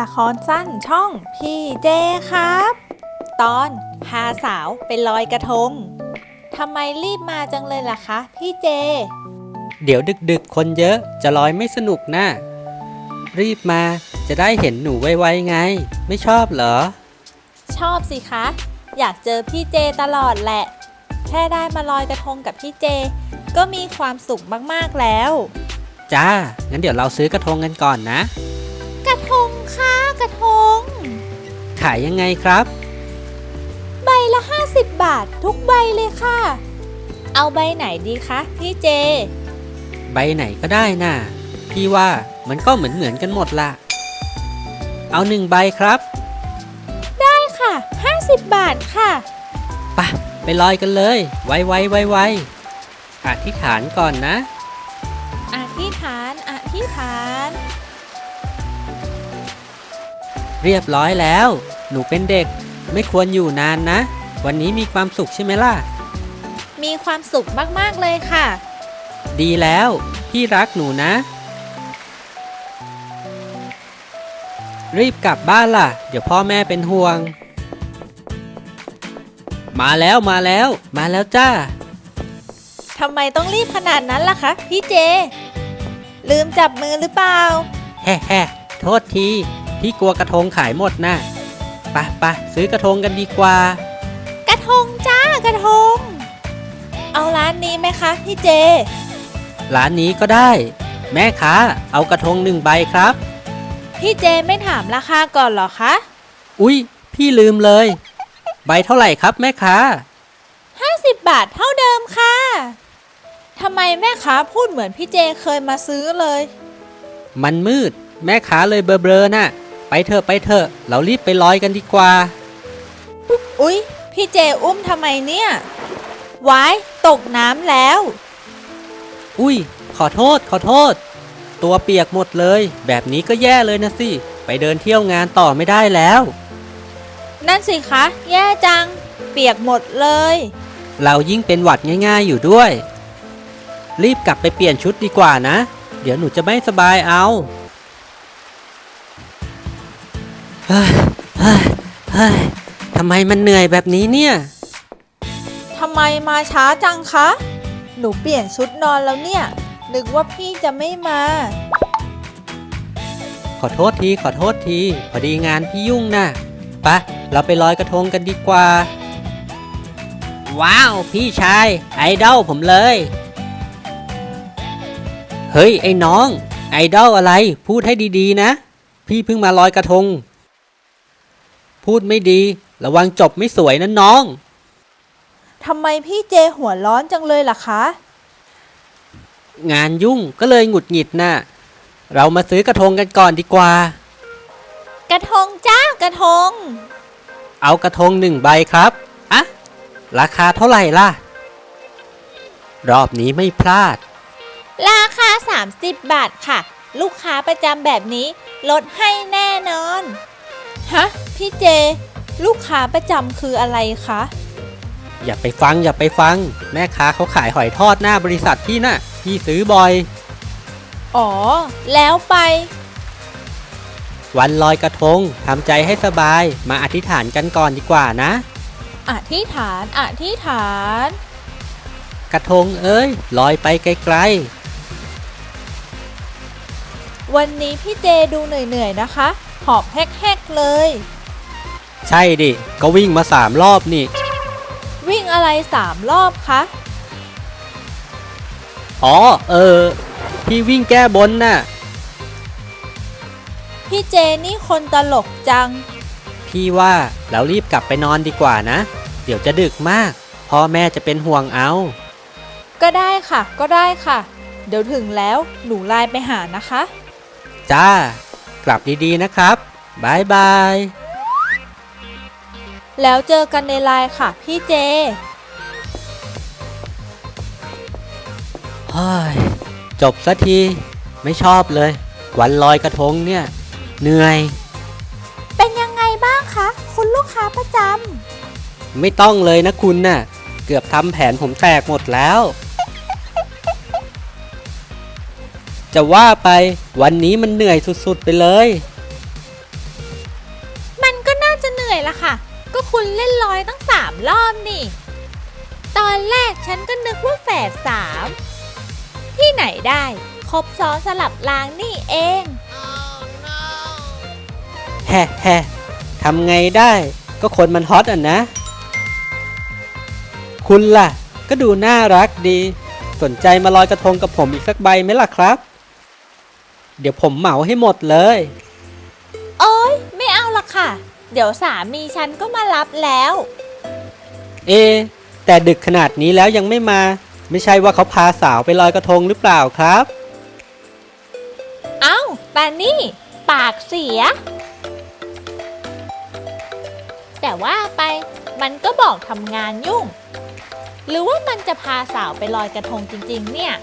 ละครสั้นช่องพี่เจครับ ตอนพาสาวไปลอยกระทงทำไมรีบมาจังเลยล่ะคะ พี่เจ เดี๋ยวดึกๆ คนเยอะจะลอยไม่สนุกนะ รีบมาจะได้เห็นหนูไวๆไง ไม่ชอบเหรอ ชอบสิคะ อยากเจอพี่เจตลอดแหละ แค่ได้มาลอยกระทงกับพี่เจ ก็มีความสุขมากๆแล้ว จ้า งั้นเดี๋ยวเราซื้อกระทงกันก่อนนะกระทง ค่ะกระทง ขายยังไงครับ ใบละ 50 บาททุกใบเลยค่ะ เอาใบไหนดีคะพี่เจ ใบไหนก็ได้น่ะ พี่ว่ามันก็เหมือนเหมือนๆกันหมดละเอาหนึ่งใบครับได้ค่ะ 50 บาทค่ะ ไปะไปลอยกันเลย ไวๆไวๆอธิษฐานก่อนนะ อธิษฐาน อธิษฐาน เรียบร้อยแล้ว หนูเป็นเด็ก ไม่ควรอยู่นานนะ วันนี้มีความสุขใช่ไหมล่ะ มีความสุขมาก ๆ เลยค่ะ ดีแล้ว พี่รักหนูนะ รีบกลับบ้านล่ะ เดี๋ยวพ่อแม่เป็นห่วง มาแล้วมาแล้ว มาแล้วจ้า ทำไมต้องรีบขนาดนั้นล่ะคะ พี่เจ ลืมจับมือหรือเปล่า แฮ่แฮ่โทษที พี่กลัวกระทงขายหมดนะไปะปะซื้อกระทงกันดีกว่า กระทงจ้ากระทง เอาร้านนี้ไหมคะพี่เจ ร้านนี้ก็ได้ แม่ค้าเอากระทงหนึ่งใบครับ พี่เจไม่ถามราคาก่อนเหรอคะ อุ๊ย พี่ลืมเลย ใบเท่าไหร่ครับแม่ค้า50บาทเท่าเดิมค่ะทำไมแม่ค้าพูดเหมือนพี่เจเคยมาซื้อเลย มันมืด แม่ค้าเลยเบลอๆน่ะ ไปเถอะไปเถอะเรารีบไปลอยกันดีกว่า อุ๊ย พี่เจอุ้มทำไมเนี่ยวายตกน้ำแล้ว อุ้ย ขอโทษขอโทษ ตัวเปียกหมดเลย แบบนี้ก็แย่เลยนะสิ ไปเดินเที่ยวงานต่อไม่ได้แล้ว นั่นสิคะ แย่จัง เปียกหมดเลย เรายิ่งเป็นหวัดง่าย ๆอยู่ด้วย รีบกลับไปเปลี่ยนชุดดีกว่านะ เดี๋ยวหนูจะไม่สบายเอา ฮ้ยเฮ้ยเฮ้ยทำไมมันเหนื่อยแบบนี้เนี่ย ทำไมมาช้าจังคะ หนูเปลี่ยนชุดนอนแล้วเนี่ย นึกว่าพี่จะไม่มา ขอโทษที ขอโทษที พอดีงานพี่ยุ่งนะไปะเราไปลอยกระทงกันดีกว่า ว้าว พี่ชาย ไอดอลผมเลย เฮ้ย ไอ้น้อง ไอดอลอะไร พูดให้ดีๆนะ พี่เพิ่งมาลอยกระทง พูดไม่ดี ระวังจบไม่สวยนะน้อง ทำไมพี่เจหัวร้อนจังเลยล่ะคะ งานยุ่งก็เลยหงุดหงิดน่ะ เรามาซื้อกระทงกันก่อนดีกว่า กระทงจ้ากระทง เอากระทงหนึ่งใบครับ อะ ราคาเท่าไหร่ล่ะ รอบนี้ไม่พลาด ราคา 30 บาทค่ะ ลูกค้าประจำแบบนี้ลดให้แน่นอน ฮะ พี่เจ ลูกค้าประจำคืออะไรคะ อย่าไปฟังอย่าไปฟัง แม่ค้าเขาขายหอยทอดหน้าบริษัทพี่น่ะ พี่ซื้อบ่อย อ๋อ แล้วไป วันลอยกระทงทำใจให้สบายมาอธิษฐานกันก่อนดีกว่านะ อธิษฐานอธิษฐาน กระทงเอ้ยลอยไปไกลวันนี้พี่เจดูเหนื่อยๆนะคะ หอบแฮกๆเลยๆใช่ดิ ก็วิ่งมาสามรอบนี่ วิ่งอะไรสามรอบคะ อ๋อ เออ พี่วิ่งแก้บนน่ะ พี่เจนี่คนตลกจัง พี่ว่าเรารีบกลับไปนอนดีกว่านะ เดี๋ยวจะดึกมาก พ่อแม่จะเป็นห่วงเอา ก็ได้ค่ะ ก็ได้ค่ะ เดี๋ยวถึงแล้วหนูไลน์ไปหานะคะ จ้า กลับดีๆนะครับบายบาย แล้วเจอกันในไลน์ค่ะพี่เจ เฮ้ย จบสักทีไม่ชอบเลย วันลอยกระทงเนี่ย เหนื่อย เป็นยังไงบ้างคะ คุณลูกค้าประจไม่ต้องเลยนะคุณน่ะ เกือบทำแผนผมแตกหมดแล้ว จะว่าไปวันนี้มันเหนื่อยสุดๆไปเลยล่ะค่ะ ก็คุณเล่นลอยตั้งสามรอบนี่ ตอนแรกฉันก็นึกว่าแฝดสามที่ไหนได้ครบซ้อนสลับรางนี่เอง แฮะแฮะทำไงได้ก็คนมันฮอตอะนะ คุณล่ะ ก็ดูน่ารักดี สนใจมาลอยกระทงกับผมอีกสักใบไหมล่ะครับ เดี๋ยวผมเหมาให้หมดเลย โอ๊ยไม่เอาละค่ะ เดี๋ยวสามีฉันก็มารับแล้ว เอะแต่ดึกขนาดนี้แล้วยังไม่มา ไม่ใช่ว่าเขาพาสาวไปลอยกระทงหรือเปล่าครับ เอ้าแต่นี่ ปากเสีย แต่ว่าไปมันก็บอกทำงานยุ่ง หรือว่ามันจะพาสาวไปลอยกระทงจริง ๆ เนี่ย